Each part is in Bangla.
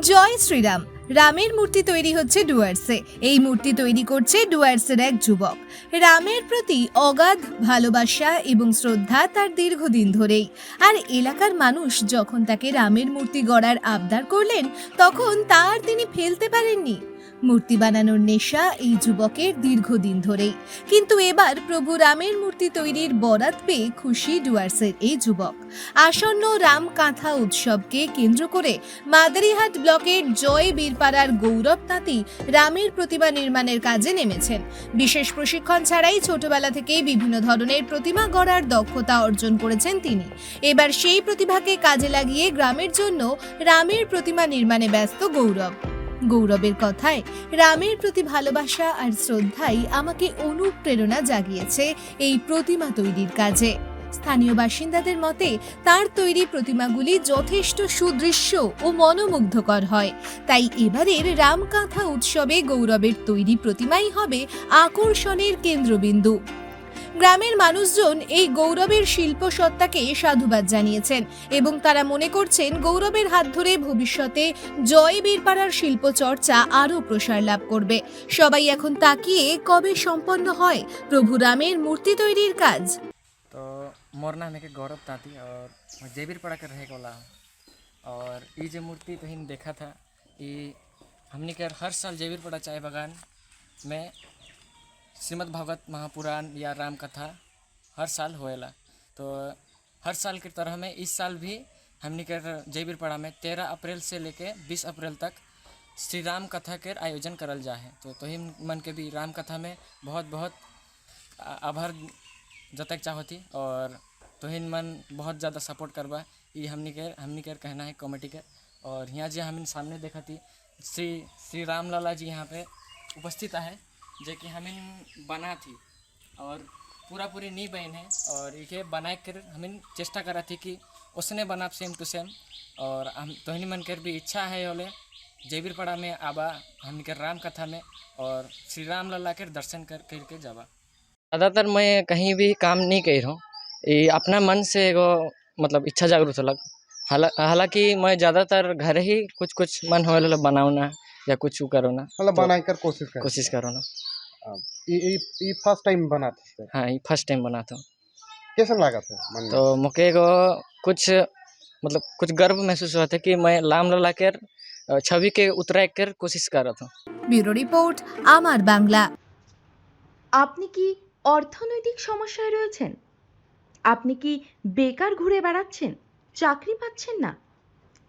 জয় শ্রীরাম। রামের মূর্তি তৈরি হচ্ছে ডুয়ার্সে। এই মূর্তি তৈরি করছে ডুয়ার্সের এক যুবক। রামের প্রতি অগাধ ভালোবাসা এবং শ্রদ্ধা তার দীর্ঘদিন ধরেই। আর এলাকার মানুষ যখন তাকে রামের মূর্তি গড়ার আবদার করলেন, তখন তার তিনি ফেলতে পারেননি। মূর্তি বানানোর নেশা এই যুবকের দীর্ঘদিন ধরেই। কিন্তু এবার প্রভু রামের মূর্তি তৈরির বরাত পেয়ে খুশি ডুয়ার্সের এই যুবক। আসন্ন রাম কাঁথা উৎসবকে কেন্দ্র করে মাদারিহাট ব্লকের জয় বীরপাড়ার গৌরব তাঁতি রামের প্রতিমা নির্মাণের কাজে নেমেছেন। বিশেষ প্রশিক্ষণ ছাড়াই ছোটবেলা থেকেই বিভিন্ন ধরনের প্রতিমা গড়ার দক্ষতা অর্জন করেছেন তিনি। এবার সেই প্রতিভাকে কাজে লাগিয়ে গ্রামের জন্য রামের প্রতিমা নির্মাণে ব্যস্ত গৌরব। গৌরবের কথায়, রামের প্রতি ভালোবাসা আর শ্রদ্ধাই আমাকে অনুপ্রেরণা জাগিয়েছে এই প্রতিমা তৈরির কাজে। স্থানীয় বাসিন্দাদের মতে, তার তৈরি প্রতিমাগুলি যথেষ্ট সুদৃশ্য ও মনোমুগ্ধকর হয়। তাই এবারের রামকাঁথা উৎসবে গৌরবের তৈরি প্রতিমাই হবে আকর্ষণের কেন্দ্রবিন্দু। গ্রামের মানুষজন এই গৌরবের শিল্প সত্তাকে সাধুবাদ জানিয়েছেন এবং তারা মনে করছেন গৌরবের হাত ধরে ভবিষ্যতে জয় বীরপাড়ার শিল্প চর্চা আরও প্রসার লাভ করবে সবাই এখন তাকিয়ে কবে সম্পন্ন হয় প্রভু রামের মূর্তি তৈরির কাজ तो मोर नाम है गौरव तांती और मैं जेबीर पढ़ा कर रहे वाला हूँ और ये जो मूर्ति तो हिन देखा था ये हमने कर हर साल जेबीर पड़ा चाय बागान में श्रीमद् भागवत महापुराण या राम कथा हर साल होएला। तो हर साल की तरह में इस साल भी हमने कर जयबीरपड़ा में तेरह अप्रैल से लेके बीस अप्रैल तक श्री राम कथा के आयोजन करल जा है। तो तोहि मन के भी राम कथा में बहुत बहुत आभार जतक चाहती और तोहिन मन बहुत ज़्यादा सपोर्ट करबा। ये हमनी के हमनी के कहना है कमेटी के। और यहाँ जी हम सामने देखा थी श्री श्री राम लाला जी यहाँ पे उपस्थित है जो कि हमिन बना थी। और पूरा पूरी नी बहन है। और इके बनाए कर हमिन चेष्टा करा थी कि उसने बना सेम टू सेम। और हम तोहनी मन कर भी इच्छा है ओले। जयबीरपड़ा में आबा, हम के राम कथा में। और श्री राम लला के दर्शन कर करके जाबा। ज़्यादातर मैं कहीं भी काम नहीं कर रहा ये अपना मन से एगो मतलब इच्छा जागरूक होलक हाला- हालाँकि मैं ज़्यादातर घर ही कुछ कुछ मन हो बनाना या कुछ उ करो ना मतलब तो- बनाए कर कोशिश कर कोशिश करो ना ये ये ये फर्स्ट टाइम बनाते थे हाँ ये फर्स्ट टाइम बना था कैसा लगा था मन में तो मुझे को कुछ मतलब कुछ गर्व महसूस हुआ था कि मैं लाम लला कर अ, छवि के उतरा कर कोशिश कर रहा था ব্যুরো রিপোর্ট আমার বাংলা আপনি কি অর্থনৈতিক সমস্যায় রয়েছেন আপনি কি বেকার ঘুরে বেড়াচ্ছেন চাকরি পাচ্ছেন না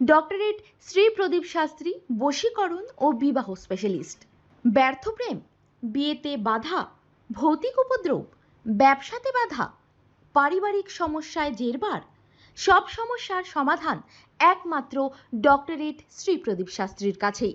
ডক্টরেট শ্রী প্রদীপ শাস্ত্রী, বশীকরণ ও বিবাহ স্পেশালিস্ট ব্যর্থ প্রেম, বিয়েতে বাধা, ভৌতিক উপদ্রব, ব্যবসাতে বাধা, পারিবারিক সমস্যায় জেরবার, সব সমস্যার সমাধান একমাত্র ডক্টরেট শ্রী প্রদীপ শাস্ত্রীর কাছেই।